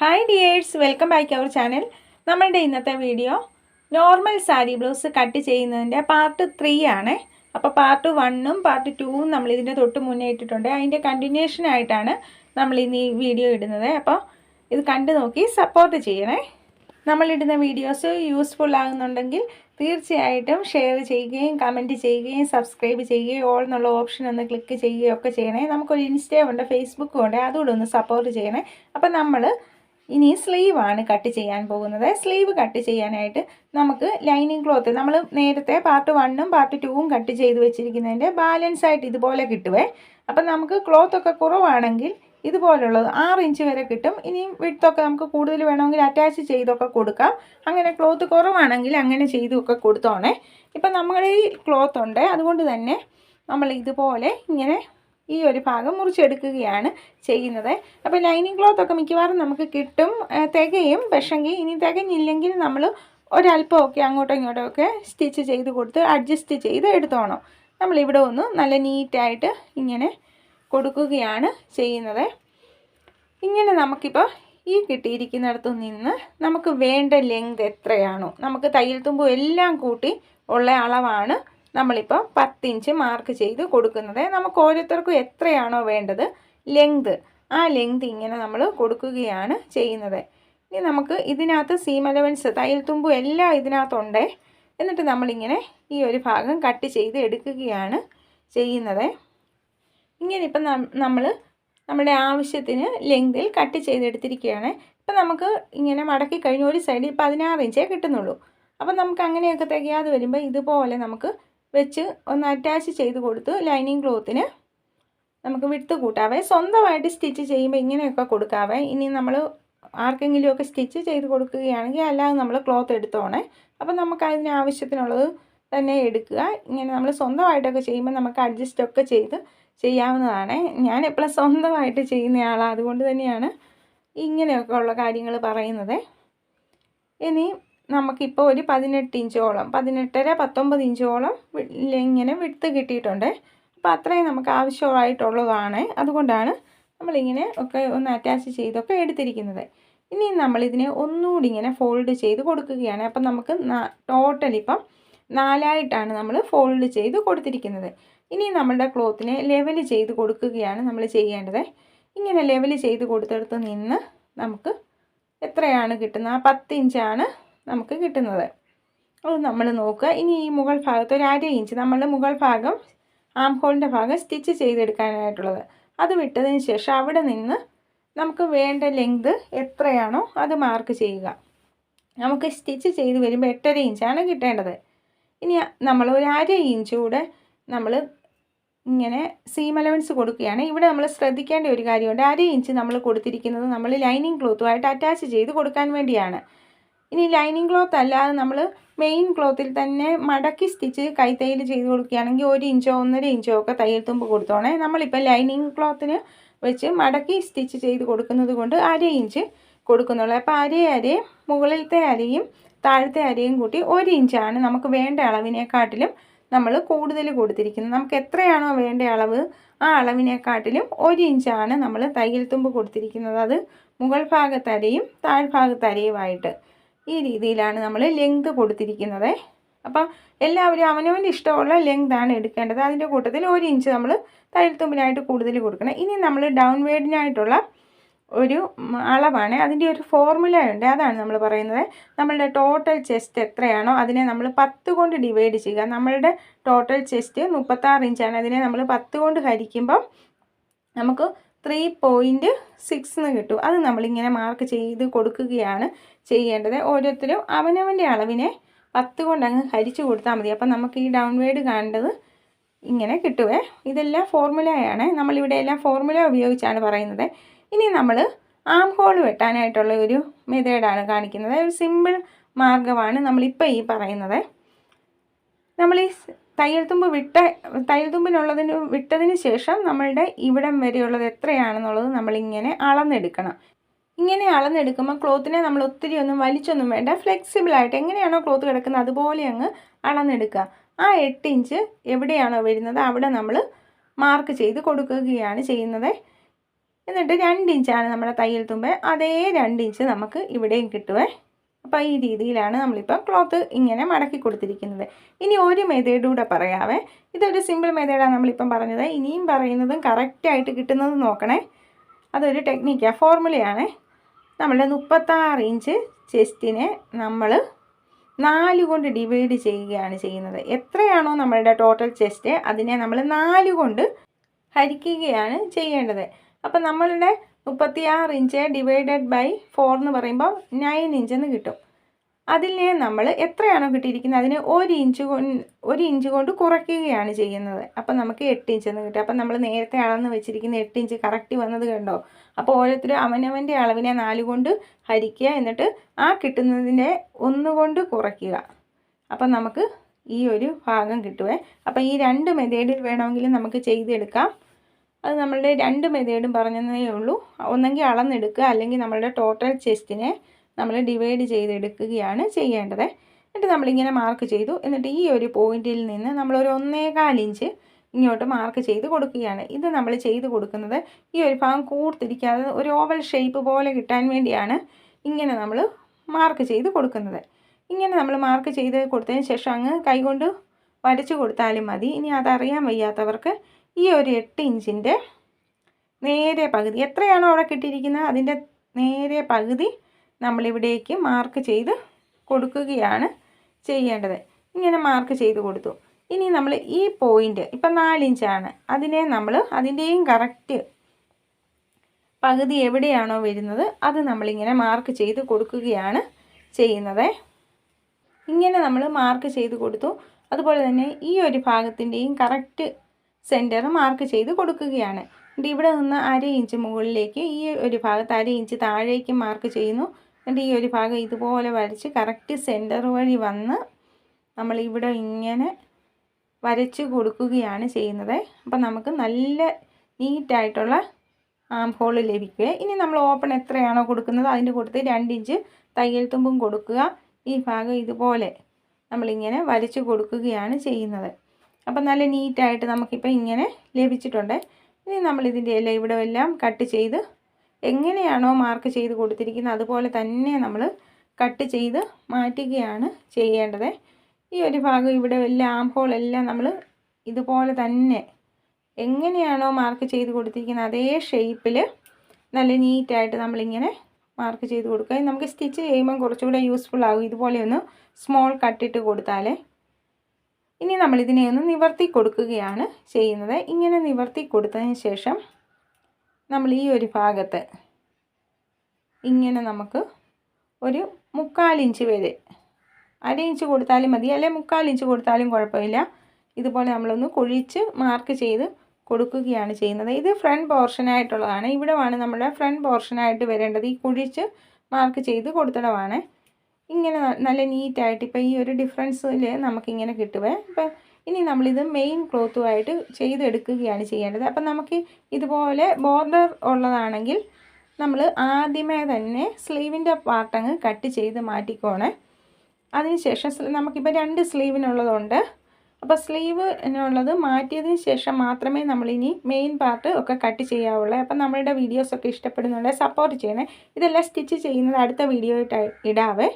Hi dears welcome back our channel നമ്മളുടെ ഇന്നത്തെ video normal sari blouse cut ചെയ്യുന്നതിന്റെ part three ആണ്. അപ്പോൾ പാർട്ട് വണ്ണും പാർട്ട് ടൂവും നമ്മൾ ഇതിന്റെ തൊട്ട് മുന്നേ ഇട്ടിട്ടുണ്ട്. അതിന്റെ കണ്ടിന്യൂഷൻ ആയിട്ടാണ് നമ്മൾ ഇന്ന് ഈ വീഡിയോ ഇടുന്നത്. അപ്പോൾ ഇത് കണ്ടു നോക്കി സപ്പോർട്ട് ചെയ്യണേ. നമ്മളിടുന്ന വീഡിയോസ് യൂസ്ഫുൾ ആകുന്നുണ്ടെങ്കിൽ തീർച്ചയായിട്ടും ഷെയർ ചെയ്യുകയും കമന്റ് ചെയ്യുകയും സബ്സ്ക്രൈബ് ചെയ്യുകയും ഓൾ എന്നുള്ള ഓപ്ഷൻ ഒന്ന് ക്ലിക്ക് ചെയ്യുകയും ഒക്കെ ചെയ്യണേ. നമുക്കൊരു ഇൻസ്റ്റയും ഉണ്ട് ഫേസ്ബുക്കും ഉണ്ട് അതുകൂടെ ഒന്ന് സപ്പോർട്ട് ചെയ്യണേ. അപ്പോൾ നമ്മൾ ഇനി സ്ലീവ് ആണ് കട്ട് ചെയ്യാൻ പോകുന്നത്. സ്ലീവ് കട്ട് ചെയ്യാനായിട്ട് നമുക്ക് ലൈനിങ് ക്ലോത്ത് നമ്മൾ നേരത്തെ പാർട്ട് വണ്ണും പാർട്ട് ടൂവും കട്ട് ചെയ്ത് വെച്ചിരിക്കുന്നതിന്റെ ബാലൻസ് ആയിട്ട് ഇതുപോലെ കിട്ടുവേ. അപ്പം നമുക്ക് ക്ലോത്ത് ഒക്കെ കുറവാണെങ്കിൽ ഇതുപോലുള്ളത് ആറ് ഇഞ്ച് വരെ കിട്ടും. ഇനിയും വിട്ടൊക്കെ നമുക്ക് കൂടുതൽ വേണമെങ്കിൽ അറ്റാച്ച് ചെയ്തൊക്കെ കൊടുക്കാം. അങ്ങനെ ക്ലോത്ത് കുറവാണെങ്കിൽ അങ്ങനെ ചെയ്തൊക്കെ കൊടുത്തോണേ. ഇപ്പം നമ്മുടെ ഈ ക്ലോത്ത് ഉണ്ട്. അതുകൊണ്ട് തന്നെ നമ്മൾ ഇതുപോലെ ഇങ്ങനെ ഈ ഒരു ഭാഗം മുറിച്ചെടുക്കുകയാണ് ചെയ്യുന്നത്. അപ്പോൾ ലൈനിങ് ക്ലോത്ത് ഒക്കെ മിക്കവാറും നമുക്ക് കിട്ടും. തികയും പക്ഷെങ്കിൽ ഇനി തികഞ്ഞില്ലെങ്കിൽ നമ്മൾ ഒരല്പമൊക്കെ അങ്ങോട്ടും ഇങ്ങോട്ടും ഒക്കെ സ്റ്റിച്ച് ചെയ്ത് കൊടുത്ത് അഡ്ജസ്റ്റ് ചെയ്ത് എടുത്തോണം. നമ്മളിവിടെ ഒന്ന് നല്ല നീറ്റായിട്ട് ഇങ്ങനെ കൊടുക്കുകയാണ് ചെയ്യുന്നത്. ഇങ്ങനെ നമുക്കിപ്പോൾ ഈ കിട്ടിയിരിക്കുന്നിടത്തു നിന്ന് നമുക്ക് വേണ്ട ലെങ്ത് എത്രയാണോ. നമുക്ക് തയ്യൽ തുമ്പും എല്ലാം കൂട്ടി ഉള്ള അളവാണ് നമ്മളിപ്പോൾ പത്തിഞ്ച് മാർക്ക് ചെയ്ത് കൊടുക്കുന്നത് നമുക്ക് ഓരോരുത്തർക്കും എത്രയാണോ വേണ്ടത് ലെങ്ത് ആ ലെങ്ത് ഇങ്ങനെ നമ്മൾ കൊടുക്കുകയാണ് ചെയ്യുന്നത്. ഇനി നമുക്ക് ഇതിനകത്ത് സീം അലവൻസ് തയ്യൽ തുമ്പും എല്ലാം ഇതിനകത്തുണ്ടേ. എന്നിട്ട് നമ്മളിങ്ങനെ ഈ ഒരു ഭാഗം കട്ട് ചെയ്ത് എടുക്കുകയാണ് ചെയ്യുന്നത്. ഇങ്ങനെ ഇപ്പം നമ്മൾ നമ്മുടെ ആവശ്യത്തിന് ലെങ്തിൽ കട്ട് ചെയ്തെടുത്തിരിക്കുകയാണ് ഇപ്പം നമുക്ക് ഇങ്ങനെ മടക്കി കഴിഞ്ഞ് ഒരു സൈഡിൽ പതിനാറ് ഇഞ്ചേ കിട്ടുന്നുള്ളൂ. അപ്പം നമുക്ക് അങ്ങനെയൊക്കെ തികയാതെ വരുമ്പോൾ ഇതുപോലെ നമുക്ക് വെച്ച് ഒന്ന് അറ്റാച്ച് ചെയ്ത് കൊടുത്ത് ലൈനിങ് ക്ലോത്തിന് നമുക്ക് വിട്ട് കൂട്ടാവേ. സ്വന്തമായിട്ട് സ്റ്റിച്ച് ചെയ്യുമ്പോൾ ഇങ്ങനെയൊക്കെ കൊടുക്കാവേ. ഇനി നമ്മൾ ആർക്കെങ്കിലുമൊക്കെ സ്റ്റിച്ച് ചെയ്ത് കൊടുക്കുകയാണെങ്കിൽ അല്ലാതെ നമ്മൾ ക്ലോത്ത് എടുത്തോണേ. അപ്പം നമുക്ക് അതിന് ആവശ്യത്തിനുള്ളത് തന്നെ എടുക്കുക. ഇങ്ങനെ നമ്മൾ സ്വന്തമായിട്ടൊക്കെ ചെയ്യുമ്പോൾ നമുക്ക് അഡ്ജസ്റ്റൊക്കെ ചെയ്ത് ചെയ്യാവുന്നതാണ്. ഞാൻ എപ്പോഴും സ്വന്തമായിട്ട് ചെയ്യുന്നയാളാണ് അതുകൊണ്ട് തന്നെയാണ് ഇങ്ങനെയൊക്കെ ഉള്ള കാര്യങ്ങൾ പറയുന്നത്. ഇനി നമുക്കിപ്പോൾ ഒരു പതിനെട്ട് ഇഞ്ചോളം പതിനെട്ടര പത്തൊമ്പത് ഇഞ്ചോളം ഇങ്ങനെ വിടുത്ത് കിട്ടിയിട്ടുണ്ട്. അപ്പോൾ അത്രയും നമുക്ക് ആവശ്യമായിട്ടുള്ളതാണ്. അതുകൊണ്ടാണ് നമ്മളിങ്ങനെ ഒക്കെ ഒന്ന് അറ്റാച്ച് ചെയ്തൊക്കെ എടുത്തിരിക്കുന്നത്. ഇനി നമ്മളിതിനെ ഒന്നുകൂടി ഇങ്ങനെ ഫോൾഡ് ചെയ്ത് കൊടുക്കുകയാണ്. അപ്പം നമുക്ക് ടോട്ടൽ ഇപ്പം നാലായിട്ടാണ് നമ്മൾ ഫോൾഡ് ചെയ്ത് കൊടുത്തിരിക്കുന്നത്. ഇനി നമ്മളുടെ ക്ലോത്തിനെ ലെവൽ ചെയ്ത് കൊടുക്കുകയാണ് നമ്മൾ ചെയ്യേണ്ടത്. ഇങ്ങനെ ലെവൽ ചെയ്ത് കൊടുത്തെടുത്ത് നിന്ന് നമുക്ക് എത്രയാണ് കിട്ടുന്നത്? ആ പത്ത് ഇഞ്ചാണ് നമുക്ക് കിട്ടുന്നത്. അത് നമ്മൾ നോക്കുക. ഇനി ഈ മുകൾ ഭാഗത്ത് ഒരു അര ഇഞ്ച് നമ്മളുടെ മുകൾ ഭാഗം ആം ഹോളിന്റെ ഭാഗം സ്റ്റിച്ച് ചെയ്തെടുക്കാനായിട്ടുള്ളത്. അത് വിട്ടതിന് ശേഷം അവിടെ നിന്ന് നമുക്ക് വേണ്ട ലെങ്ത് എത്രയാണോ അത് മാർക്ക് ചെയ്യുക. നമുക്ക് സ്റ്റിച്ച് ചെയ്ത് വരുമ്പോൾ എട്ടര ഇഞ്ചാണ് കിട്ടേണ്ടത്. ഇനി നമ്മൾ ഒരു അര ഇഞ്ച് കൂടെ നമ്മൾ ഇങ്ങനെ സീം അലവൻസ് കൊടുക്കുകയാണ്. ഇവിടെ നമ്മൾ ശ്രദ്ധിക്കേണ്ട ഒരു കാര്യമുണ്ട്. അര ഇഞ്ച് നമ്മൾ കൊടുത്തിരിക്കുന്നത് നമ്മൾ ലൈനിങ് ക്ലോത്തുമായിട്ട് അറ്റാച്ച് ചെയ്ത് കൊടുക്കാൻ വേണ്ടിയാണ്. ഇനി ലൈനിങ് ക്ലോത്ത് അല്ലാതെ നമ്മൾ മെയിൻ ക്ലോത്തിൽ തന്നെ മടക്കി സ്റ്റിച്ച് കൈത്തയ്യൽ ചെയ്ത് കൊടുക്കുകയാണെങ്കിൽ ഒരു ഇഞ്ചോ ഒന്നര ഇഞ്ചോ ഒക്കെ തയ്യൽ തുമ്പ് കൊടുത്തോണേ. നമ്മളിപ്പോൾ ലൈനിങ് ക്ലോത്തിന് വെച്ച് മടക്കി സ്റ്റിച്ച് ചെയ്ത് കൊടുക്കുന്നത് കൊണ്ട് അര ഇഞ്ച് കൊടുക്കുന്നുള്ളൂ. അപ്പോൾ അര അരയും മുകളിലത്തെ അരയും താഴത്തെ അരയും കൂട്ടി ഒരു ഇഞ്ചാണ് നമുക്ക് വേണ്ട അളവിനെക്കാട്ടിലും നമ്മൾ കൂടുതൽ കൊടുത്തിരിക്കുന്നത്. നമുക്ക് എത്രയാണോ വേണ്ട അളവ് ആ അളവിനെക്കാട്ടിലും ഒരു ഇഞ്ചാണ് നമ്മൾ തയ്യൽ തുമ്പ് കൊടുത്തിരിക്കുന്നത്. അത് മുകൾ ഭാഗത്തരയും താഴ്ഭാഗത്തരയുമായിട്ട് ഈ രീതിയിലാണ് നമ്മൾ ലെങ്ത് കൊടുത്തിരിക്കുന്നത്. അപ്പം എല്ലാവരും അവനവന്റെ ഇഷ്ടമുള്ള ലെങ്താണ് എടുക്കേണ്ടത്. അതിന്റെ കൂട്ടത്തിൽ ഒരു ഇഞ്ച് നമ്മൾ തയ്യൽത്തുമ്പിനായിട്ട് കൂടുതൽ കൊടുക്കണം. ഇനി നമ്മൾ ഡൗൺ വേഡിനായിട്ടുള്ള ഒരു അളവാണ്. അതിന്റെ ഒരു ഫോർമുല ഉണ്ട്. അതാണ് നമ്മൾ പറയുന്നത്. നമ്മളുടെ ടോട്ടൽ ചെസ്റ്റ് എത്രയാണോ അതിനെ നമ്മൾ പത്ത് കൊണ്ട് ഡിവൈഡ് ചെയ്യുക. നമ്മളുടെ ടോട്ടൽ ചെസ്റ്റ് മുപ്പത്താറ് ഇഞ്ചാണ് അതിനെ നമ്മൾ പത്ത് കൊണ്ട് ഹരിക്കുമ്പം നമുക്ക് ത്രീ പോയിന്റ് സിക്സ് എന്ന് കിട്ടും. അത് നമ്മളിങ്ങനെ മാർക്ക് ചെയ്ത് കൊടുക്കുകയാണ് ചെയ്യേണ്ടത്. ഓരോരുത്തരും അവനവന്റെ അളവിനെ പത്ത് കൊണ്ട് അങ്ങ് ഹരിച്ചു കൊടുത്താൽ മതി. അപ്പം നമുക്ക് ഈ ഡൗൺവേഡ് കാണേണ്ടത് ഇങ്ങനെ കിട്ടുവേ. ഇതെല്ലാം ഫോർമുലയാണ് നമ്മളിവിടെ എല്ലാം ഫോർമുല ഉപയോഗിച്ചാണ് പറയുന്നത്. ഇനി നമ്മൾ ആം ഹോൾ വെട്ടാനായിട്ടുള്ള ഒരു മെത്തേഡാണ് കാണിക്കുന്നത്. ഒരു സിമ്പിൾ മാർഗമാണ് നമ്മളിപ്പോൾ ഈ പറയുന്നത്. നമ്മൾ ഈ തയ്യൽ തുമ്പ് വിട്ട തയ്യൽ തുമ്പിനുള്ളതിന് വിട്ടതിന് ശേഷം നമ്മളുടെ ഇവിടം വരെയുള്ളത് എത്രയാണെന്നുള്ളത് നമ്മളിങ്ങനെ അളന്നെടുക്കണം. ഇങ്ങനെ അളന്നെടുക്കുമ്പോൾ ക്ലോത്തിനെ നമ്മൾ ഒത്തിരി ഒന്നും വലിച്ചൊന്നും വേണ്ട ഫ്ലെക്സിബിളായിട്ട് എങ്ങനെയാണോ ക്ലോത്ത് കിടക്കുന്നത് അതുപോലെ അങ്ങ് അളന്നെടുക്കുക. ആ എട്ട് ഇഞ്ച് എവിടെയാണോ വരുന്നത് അവിടെ നമ്മൾ മാർക്ക് ചെയ്ത് കൊടുക്കുകയാണ് ചെയ്യുന്നത്. എന്നിട്ട് രണ്ട് ഇഞ്ചാണ് നമ്മുടെ തയ്യൽ തുമ്പ് അതേ രണ്ട് ഇഞ്ച് നമുക്ക് ഇവിടെയും കിട്ടുവേ. അപ്പോൾ ഈ രീതിയിലാണ് നമ്മളിപ്പോൾ ക്ലോത്ത് ഇങ്ങനെ മടക്കി കൊടുത്തിരിക്കുന്നത്. ഇനി ഒരു മെതേഡ് കൂടെ പറയാവേ. ഇതൊരു സിമ്പിൾ മെതേഡാണ് നമ്മളിപ്പം പറഞ്ഞത്. ഇനിയും പറയുന്നതും കറക്റ്റായിട്ട് കിട്ടുന്നതും നോക്കണേ. അതൊരു ടെക്നിക്കാണ് ഫോർമുലയാണ് നമ്മളുടെ മുപ്പത്താറ് ഇഞ്ച് ചെസ്റ്റിനെ നമ്മൾ നാല് കൊണ്ട് ഡിവൈഡ് ചെയ്യുകയാണ് ചെയ്യുന്നത്. എത്രയാണോ നമ്മളുടെ ടോട്ടൽ ചെസ്റ്റ് അതിനെ നമ്മൾ നാല് കൊണ്ട് ഹരിക്കുകയാണ് ചെയ്യേണ്ടത്. അപ്പം നമ്മളുടെ മുപ്പത്തിയാറ് ഇഞ്ച് ഡിവൈഡഡ് ബൈ ഫോർ എന്ന് പറയുമ്പോൾ നയൻ ഇഞ്ചെന്ന് കിട്ടും. അതിനെ നമ്മൾ എത്രയാണോ കിട്ടിയിരിക്കുന്നത്? അതിനെ ഒരു ഇഞ്ച് കൊണ്ട് ഒരു ഇഞ്ച് കൊണ്ട് കുറയ്ക്കുകയാണ് ചെയ്യുന്നത്. അപ്പം നമുക്ക് എട്ട് ഇഞ്ച് എന്ന് കിട്ടും. അപ്പം നമ്മൾ നേരത്തെ അളന്ന് വെച്ചിരിക്കുന്ന എട്ട് ഇഞ്ച് കറക്റ്റ് വന്നത് കണ്ടോ? അപ്പോൾ ഓരോരുത്തരും അവനവന്റെ അളവിനെ നാല് കൊണ്ട് ഹരിക്കുക എന്നിട്ട് ആ കിട്ടുന്നതിന്റെ ഒന്നുകൊണ്ട് കുറയ്ക്കുക. അപ്പം നമുക്ക് ഈ ഒരു ഭാഗം കിട്ടുവേ. അപ്പം ഈ രണ്ട് മെതേഡിൽ വേണമെങ്കിലും നമുക്ക് ചെയ്തെടുക്കാം. അത് നമ്മളുടെ രണ്ട് മെതേഡും പറഞ്ഞതേ ഉള്ളൂ. ഒന്നെങ്കിൽ അളന്നെടുക്കുക അല്ലെങ്കിൽ നമ്മളുടെ ടോട്ടൽ ചെസ്റ്റിനെ നമ്മൾ ഡിവൈഡ് ചെയ്തെടുക്കുകയാണ് ചെയ്യേണ്ടത്. എന്നിട്ട് നമ്മളിങ്ങനെ മാർക്ക് ചെയ്തു. എന്നിട്ട് ഈ ഒരു പോയിന്റിൽ നിന്ന് നമ്മളൊരു ഒന്നേകാൽ ഇഞ്ച് ഇങ്ങോട്ട് മാർക്ക് ചെയ്ത് കൊടുക്കുകയാണ്. ഇത് നമ്മൾ ചെയ്ത് കൊടുക്കുന്നത് ഈ ഒരു ഭാഗം കൂർത്തിരിക്കാതെ ഒരു ഓവൽ ഷേപ്പ് പോലെ കിട്ടാൻ വേണ്ടിയാണ് ഇങ്ങനെ നമ്മൾ മാർക്ക് ചെയ്ത് കൊടുക്കുന്നത്. ഇങ്ങനെ നമ്മൾ മാർക്ക് ചെയ്ത് കൊടുത്തതിന് ശേഷം അങ്ങ് കൈകൊണ്ട് വരച്ച് കൊടുത്താലും മതി. ഇനി അതറിയാൻ വയ്യാത്തവർക്ക് ഈ ഒരു എട്ട് ഇഞ്ചിന്റെ നേരെ പകുതി. എത്രയാണോ അവിടെ കിട്ടിയിരിക്കുന്നത്? അതിന്റെ നേരെ പകുതി നമ്മളിവിടേക്ക് മാർക്ക് ചെയ്ത് കൊടുക്കുകയാണ് ചെയ്യേണ്ടത്. ഇങ്ങനെ മാർക്ക് ചെയ്ത് കൊടുത്തു. ഇനി നമ്മൾ ഈ പോയിന്റ് ഇപ്പം നാലിഞ്ചാണ് അതിനെ നമ്മൾ അതിന്റെയും കറക്റ്റ് പകുതി എവിടെയാണോ വരുന്നത് അത് നമ്മളിങ്ങനെ മാർക്ക് ചെയ്ത് കൊടുക്കുകയാണ് ചെയ്യുന്നത്. ഇങ്ങനെ നമ്മൾ മാർക്ക് ചെയ്ത് കൊടുത്തു. അതുപോലെ തന്നെ ഈ ഒരു ഭാഗത്തിന്റെയും കറക്റ്റ് സെന്റർ മാർക്ക് ചെയ്ത് കൊടുക്കുകയാണ്. എന്നിട്ട് ഇവിടെ നിന്ന് അര ഇഞ്ച് മുകളിലേക്ക് ഈ ഒരു ഭാഗത്ത് അര ഇഞ്ച് താഴേക്ക് മാർക്ക് ചെയ്യുന്നു. എന്നിട്ട് ഈ ഒരു ഭാഗം ഇതുപോലെ വരച്ച് കറക്റ്റ് സെന്റർ വഴി വന്ന് നമ്മൾ ഇവിടെ ഇങ്ങനെ വരച്ച് കൊടുക്കുകയാണ് ചെയ്യുന്നത്. അപ്പം നമുക്ക് നല്ല നീറ്റായിട്ടുള്ള ആം ഹോൾ ലഭിക്കുക. ഇനി നമ്മൾ ഓപ്പൺ എത്രയാണോ കൊടുക്കുന്നത് അതിന്റെ കൊടുത്ത് രണ്ട് ഇഞ്ച് തയ്യൽ തുമ്പും കൊടുക്കുക. ഈ ഭാഗം ഇതുപോലെ നമ്മളിങ്ങനെ വരച്ച് കൊടുക്കുകയാണ് ചെയ്യുന്നത്. അപ്പം നല്ല നീറ്റായിട്ട് നമുക്കിപ്പോൾ ഇങ്ങനെ ലഭിച്ചിട്ടുണ്ട്. ഇനി നമ്മൾ ഇതിന്റെ എല്ലാം ഇവിടെ എല്ലാം കട്ട് ചെയ്ത് എങ്ങനെയാണോ മാർക്ക് ചെയ്ത് കൊടുത്തിരിക്കുന്നത് അതുപോലെ തന്നെ നമ്മൾ കട്ട് ചെയ്ത് മാറ്റുകയാണ് ചെയ്യേണ്ടത്. ഈ ഒരു ഭാഗം ഇവിടെ എല്ലാം ആം ഹോൾ എല്ലാം നമ്മൾ ഇതുപോലെ തന്നെ എങ്ങനെയാണോ മാർക്ക് ചെയ്ത് കൊടുത്തിരിക്കുന്നത് അതേ ഷേപ്പിൽ നല്ല നീറ്റായിട്ട് നമ്മളിങ്ങനെ മാർക്ക് ചെയ്ത് കൊടുക്കുക. നമുക്ക് സ്റ്റിച്ച് ചെയ്യുമ്പം കുറച്ചുകൂടെ യൂസ്ഫുൾ ആകും ഇതുപോലെ ഒന്ന് സ്മോൾ കട്ടിട്ട് കൊടുത്താലേ ഇനി നമ്മൾ ഇതിനെ ഒന്ന് നിവർത്തി കൊടുക്കുകയാണ് ചെയ്യുന്നത്. ഇങ്ങനെ നിവർത്തി കൊടുത്തതിന് ശേഷം നമ്മൾ ഈ ഒരു ഭാഗത്ത് ഇങ്ങനെ നമുക്ക് ഒരു മുക്കാലിഞ്ച് വരെ അര ഇഞ്ച് കൊടുത്താലും മതി. അല്ലെങ്കിൽ മുക്കാലിഞ്ച് കൊടുത്താലും കുഴപ്പമില്ല. ഇതുപോലെ നമ്മളൊന്ന് കുഴിച്ച് മാർക്ക് ചെയ്ത് കൊടുക്കുകയാണ് ചെയ്യുന്നത്. ഇത് ഫ്രണ്ട് പോർഷനായിട്ടുള്ളതാണ് ഇവിടെ വേണം നമ്മുടെ ഫ്രണ്ട് പോർഷനായിട്ട് വരേണ്ടത്. ഈ കുഴിച്ച് മാർക്ക് ചെയ്ത് കൊടുത്തിടമാണ്. ഇങ്ങനെ നല്ല നീറ്റായിട്ട് ഇപ്പോൾ ഈ ഒരു ഡിഫറൻസിൽ നമുക്കിങ്ങനെ കിട്ടുവേ. ഇപ്പം ഇനി നമ്മളിത് മെയിൻ ക്ലോത്തുമായിട്ട് ചെയ്തെടുക്കുകയാണ് ചെയ്യേണ്ടത്. അപ്പം നമുക്ക് ഇതുപോലെ ബോർഡർ ഉള്ളതാണെങ്കിൽ നമ്മൾ ആദ്യമേ തന്നെ സ്ലീവിന്റെ പാർട്ടങ്ങ് കട്ട് ചെയ്ത് മാറ്റിക്കോണേ. അതിനുശേഷം നമുക്കിപ്പോൾ രണ്ട് സ്ലീവിനുള്ളതുണ്ട് അപ്പോൾ സ്ലീവിനുള്ളത് മാറ്റിയതിന് ശേഷം മാത്രമേ നമ്മളിനി മെയിൻ പാർട്ട് ഒക്കെ കട്ട് ചെയ്യാവുള്ളൂ. അപ്പം നമ്മളുടെ വീഡിയോസൊക്കെ ഇഷ്ടപ്പെടുന്നുണ്ടെങ്കിൽ സപ്പോർട്ട് ചെയ്യണേ. ഇതെല്ലാം സ്റ്റിച്ച് ചെയ്യുന്നത് അടുത്ത വീഡിയോ ഇടാവേ.